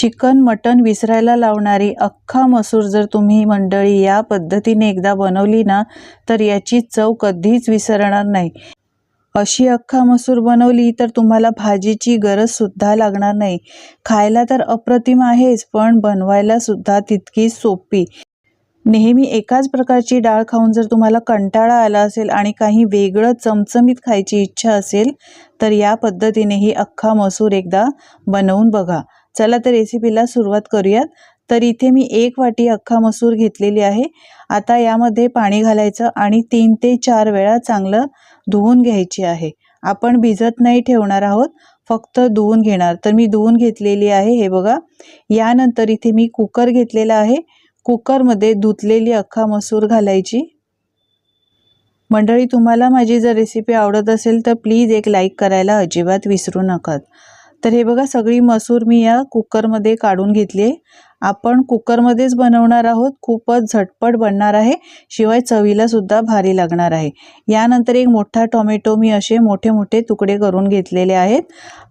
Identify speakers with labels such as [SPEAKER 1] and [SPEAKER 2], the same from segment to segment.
[SPEAKER 1] Chicken mutton विसरायला लावणारी अख्खा मसूर जर तुम्ही मंडळी या पद्धतीने एकदा बनवली ना तर याची चव कधीच विसरणार नाही. अशी अख्खा मसूर बनवली तर तुम्हाला भाजीची गरज सुद्धा लागणार नाही. खायला तर अप्रतिम आहेच पण बनवायला सुद्धा तितकी सोपी. नेहमी एकाच प्रकारची डाळ खाऊन जर तुम्हाला कंटाळा आला असेल आणि काही वेगळं चमचमीत खायची इच्छा असेल तर या पद्धतीने ही अख्खा मसूर एकदा बनवून बघा. चला तर रेसिपीला सुरुवात करूयात. तर इथे मी एक वाटी अख्खा मसूर घेतलेली आहे. आता यामध्ये पाणी घालायचं आणि तीन ते चार वेळा चांगलं धुवून घ्यायची आहे. आपण भिजत नाही ठेवणार आहोत फक्त धुवून घेणार. तर मी धुवून घेतलेली आहे हे बघा. यानंतर इथे मी कुकर घेतलेला आहे. कुकरमध्ये धुतलेली अख्खा मसूर घालायची. मंडळी तुम्हाला माझी जर रेसिपी आवडत असेल तर प्लीज एक लाईक करायला अजिबात विसरू नका. तर हे बघा सगळी मसूर मी या कुकरमध्ये काढून घेतली आहे. आपण कुकरमध्येच बनवणार आहोत. खूपच झटपट बनणार आहे. शिवाय चवीला सुद्धा भारी लागणार आहे. यानंतर एक मोठा टोमॅटो मी असे मोठे मोठे तुकडे करून घेतलेले आहेत.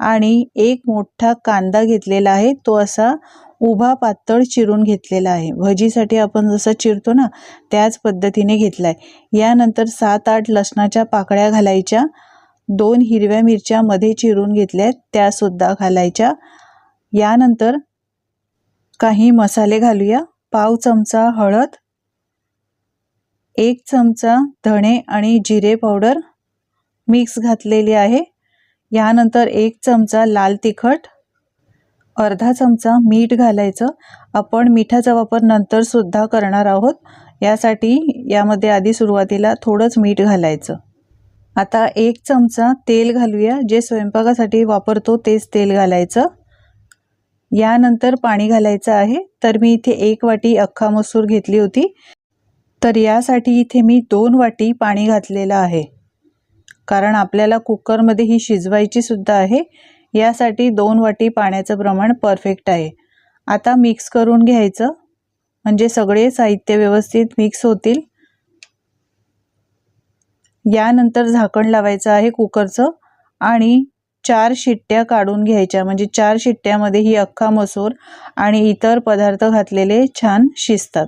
[SPEAKER 1] आणि एक मोठा कांदा घेतलेला आहे. तो असा उभा पातळ चिरून घेतलेला आहे. भजीसाठी आपण जसं चिरतो ना त्याच पद्धतीने घेतला आहे यानंतर सात आठ लसणाच्या पाकळ्या घालायच्या. दोन हिरव्या मिरच्या मध्ये चिरून घेतल्यात त्यासुद्धा घालायच्या. यानंतर काही मसाले घालूया. पाव चमचा हळद एक चमचा धणे आणि जिरे पावडर मिक्स घातलेली आहे. यानंतर एक चमचा लाल तिखट अर्धा चमचा मीठ घालायचं. आपण मिठाचा वापर नंतर सुद्धा करणार आहोत. यासाठी यामध्ये आधी सुरुवातीला थोडंच मीठ घालायचं. आता एक चमचा तेल घालूया. जे स्वयंपाकासाठी वापरतो तेच तेल घालायचं. यानंतर पाणी घालायचं आहे. तर मी इथे एक वाटी अख्खा मसूर घेतली होती. तर यासाठी इथे मी दोन वाटी पाणी घातलेलं आहे. कारण आपल्याला कुकरमध्ये ही शिजवायची सुद्धा आहे. यासाठी दोन वाटी पाण्याचं प्रमाण परफेक्ट आहे. आता मिक्स करून घ्यायचं. म्हणजे सगळे साहित्य व्यवस्थित मिक्स होतील. यानंतर झाकण लावायचं आहे कुकरचं आणि चार शिट्ट्या काढून घ्यायच्या. म्हणजे चार शिट्ट्यामध्ये ही अख्खा मसूर आणि इतर पदार्थ घातलेले छान शिजतात.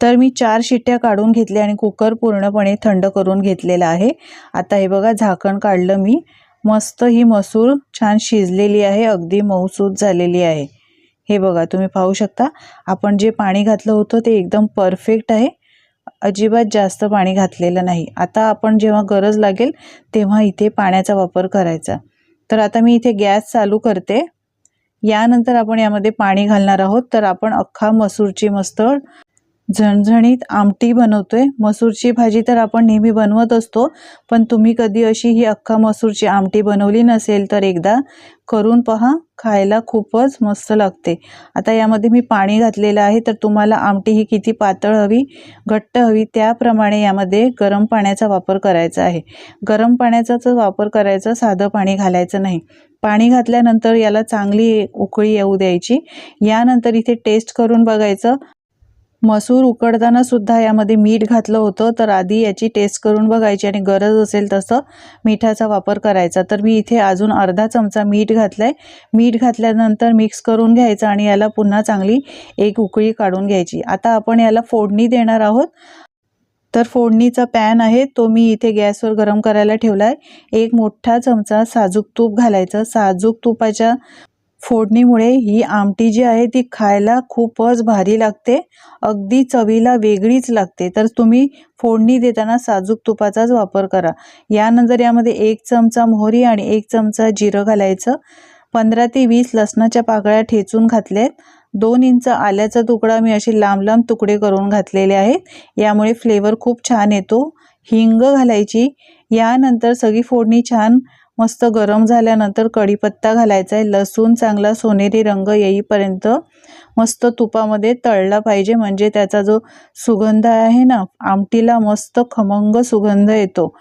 [SPEAKER 1] तर मी चार शिट्ट्या काढून घेतल्या आणि कुकर पूर्णपणे थंड करून घेतलेला आहे. आता हे बघा झाकण काढलं मी. मस्त ही मसूर छान शिजलेली आहे अगदी मऊसूद झालेली आहे. हे बघा तुम्ही पाहू शकता. आपण जे पाणी घातलं होतं ते एकदम परफेक्ट आहे. अजिबात जास्त पाणी घातलेलं नाही. आता आपण जेव्हा गरज लागेल तेव्हा इथे पाण्याचा वापर करायचा. तर आता मी इथे गॅस चालू करते. यानंतर आपण यामध्ये पाणी घालणार आहोत. तर आपण अख्खा मसूरची मस्त झणझणीत आमटी बनवतोय. मसूरची भाजी तर आपण नेहमी बनवत असतो पण तुम्ही कधी अशी ही अख्खा मसूरची आमटी बनवली नसेल तर एकदा करून पहा खायला खूपच मस्त लागते. आता यामध्ये मी पाणी घातलेलं आहे तर तुम्हाला आमटी ही किती पातळ हवी घट्ट हवी त्याप्रमाणे यामध्ये गरम पाण्याचा वापर करायचा आहे. गरम पाण्याचाच वापर करायचा साधं पाणी घालायचं नाही. पाणी घातल्यानंतर याला चांगली उकळी येऊ द्यायची. यानंतर इथे टेस्ट करून बघायचं. मसूर उकडताना सुद्धा यामध्ये मीठ घातलं होतं तर आधी याची टेस्ट करून बघायची आणि गरज असेल तसं मिठाचा वापर करायचा. तर मी इथे अजून अर्धा चमचा मीठ घातला आहे मीठ घातल्यानंतर मिक्स करून घ्यायचं आणि याला पुन्हा चांगली एक उकळी काढून घ्यायची. आता आपण याला फोडणी देणार आहोत. तर फोडणीचा पॅन आहे तो मी इथे गॅसवर गरम करायला ठेवला आहे एक मोठा चमचा साजूक तूप घालायचं. साजूक तुपाच्या फोडणीमुळे ही आमटी जी आहे ती खायला खूपच भारी लागते. अगदी चवीला वेगळीच लागते. तर तुम्ही फोडणी देताना साजूक तुपाचाच वापर करा. यानंतर यामध्ये एक चमचा मोहरी आणि एक चमचा जिरं घालायचं. पंधरा ते वीस लसणाच्या पाकळ्या ठेचून घातल्यात. दोन इंच आल्याचा तुकडा मी असे लांब लांब तुकडे करून घातलेले आहेत. यामुळे फ्लेवर खूप छान येतो. हिंग घालायची. यानंतर सगळी फोडणी छान मस्त गरम झाल्यानंतर कढीपत्ता घालायचा आहे लसूण चांगला सोनेरी रंग येईपर्यंत मस्त तुपामध्ये तळला पाहिजे. म्हणजे त्याचा जो सुगंध आहे ना आमटीला मस्त खमंग सुगंध येतो.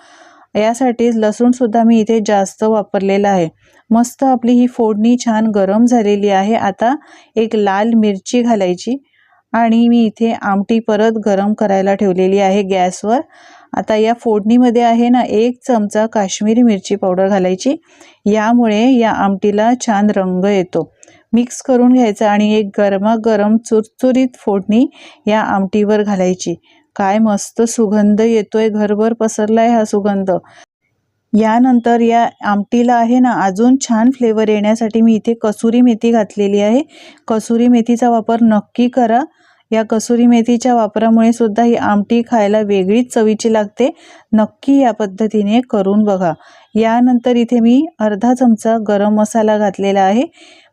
[SPEAKER 1] यासाठी लसूणसुद्धा मी इथे जास्त वापरलेला आहे. मस्त आपली ही फोडणी छान गरम झालेली आहे. आता एक लाल मिरची घालायची. आणि मी इथे आमटी परत गरम करायला ठेवलेली आहे गॅसवर. आता या फोडणीमध्ये आहे ना एक चमचा काश्मीरी मिरची पावडर घालायची. यामुळे या आमटीला छान रंग येतो. मिक्स करून घ्यायचा आणि एक गरमागरम चुरचुरीत फोडणी या आमटीवर घालायची. काय मस्त सुगंध येतोय. घरभर पसरलाय हा सुगंध. यानंतर या आमटीला आहे ना अजून छान फ्लेवर येण्यासाठी मी इथे कसुरी मेथी घातलेली आहे. कसुरी मेथीचा वापर नक्की करा. या कसुरी मेथीच्या वापरामुळे सुद्धा ही आमटी खायला वेगळीच चवीची लागते. नक्की या पद्धतीने करून बघा. यानंतर इथे मी अर्धा चमचा गरम मसाला घातलेला आहे.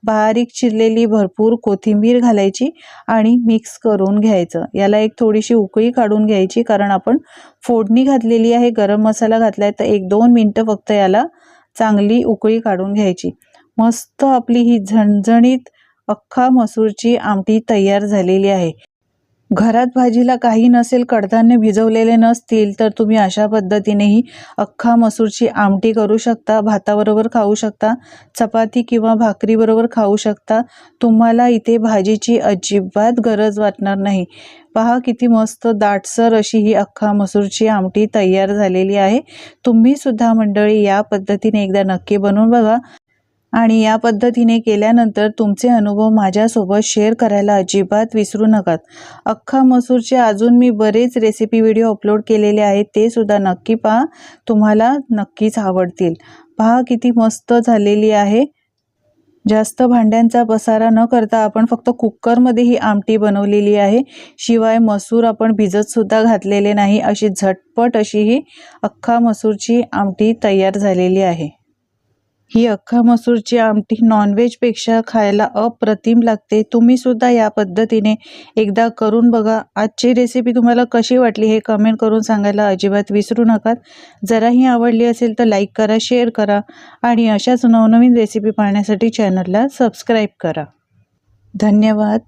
[SPEAKER 1] बारीक चिरलेली भरपूर कोथिंबीर घालायची आणि मिक्स करून घ्यायचं. याला एक थोडीशी उकळी काढून घ्यायची कारण आपण फोडणी घातलेली आहे गरम मसाला घातलाय तर एक दोन मिनटं फक्त याला चांगली उकळी काढून घ्यायची. मस्त आपली ही झणझणीत अख्खा मसूरची आमटी तयार झालेली आहे. घरात भाजीला काही नसेल कडधान्य भिजवलेले नसतील तर तुम्ही अशा पद्धतीनेही अख्खा मसूरची आमटी करू शकता भाताबरोबर खाऊ शकता चपाती किंवा भाकरीबरोबर खाऊ शकता. तुम्हाला इथे भाजीची अजिबात गरज वाटणार नाही. पहा किती मस्त दाटसर अशी ही अख्खा मसूरची आमटी तयार झालेली आहे. तुम्ही सुद्धा मंडळी या पद्धतीने एकदा नक्की बनवून बघा. आणि या पद्धतीने केल्यानंतर तुमचे अनुभव माझ्यासोबत शेअर करायला अजिबात विसरू नका. अख्खा मसूरचे अजून मी बरेच रेसिपी व्हिडिओ अपलोड केलेले आहेत ते सुद्धा नक्की पहा. तुम्हाला नक्कीच आवडतील. पहा किती मस्त झालेली आहे. जास्त भांड्यांचा पसारा न करता आपण फक्त कुकरमध्ये ही आमटी बनवलेली आहे. शिवाय मसूर आपण भिजतसुद्धा घातलेले नाही अशी झटपट अशी ही अख्खा मसूरची आमटी तयार झालेली आहे. ही अख्खा मसूरची आमटी नॉनव्हेजपेक्षा खायला अप्रतिम लागते. तुम्ही सुद्धा या पद्धतीने एकदा करून बघा. आजची रेसिपी तुम्हाला कशी वाटली हे कमेंट करून सांगायला अजिबात विसरू नका. जराही आवडली असेल तर लाईक करा शेअर करा आणि अशाच नवनवीन रेसिपी पाहण्यासाठी चॅनलला सबस्क्राईब करा. धन्यवाद.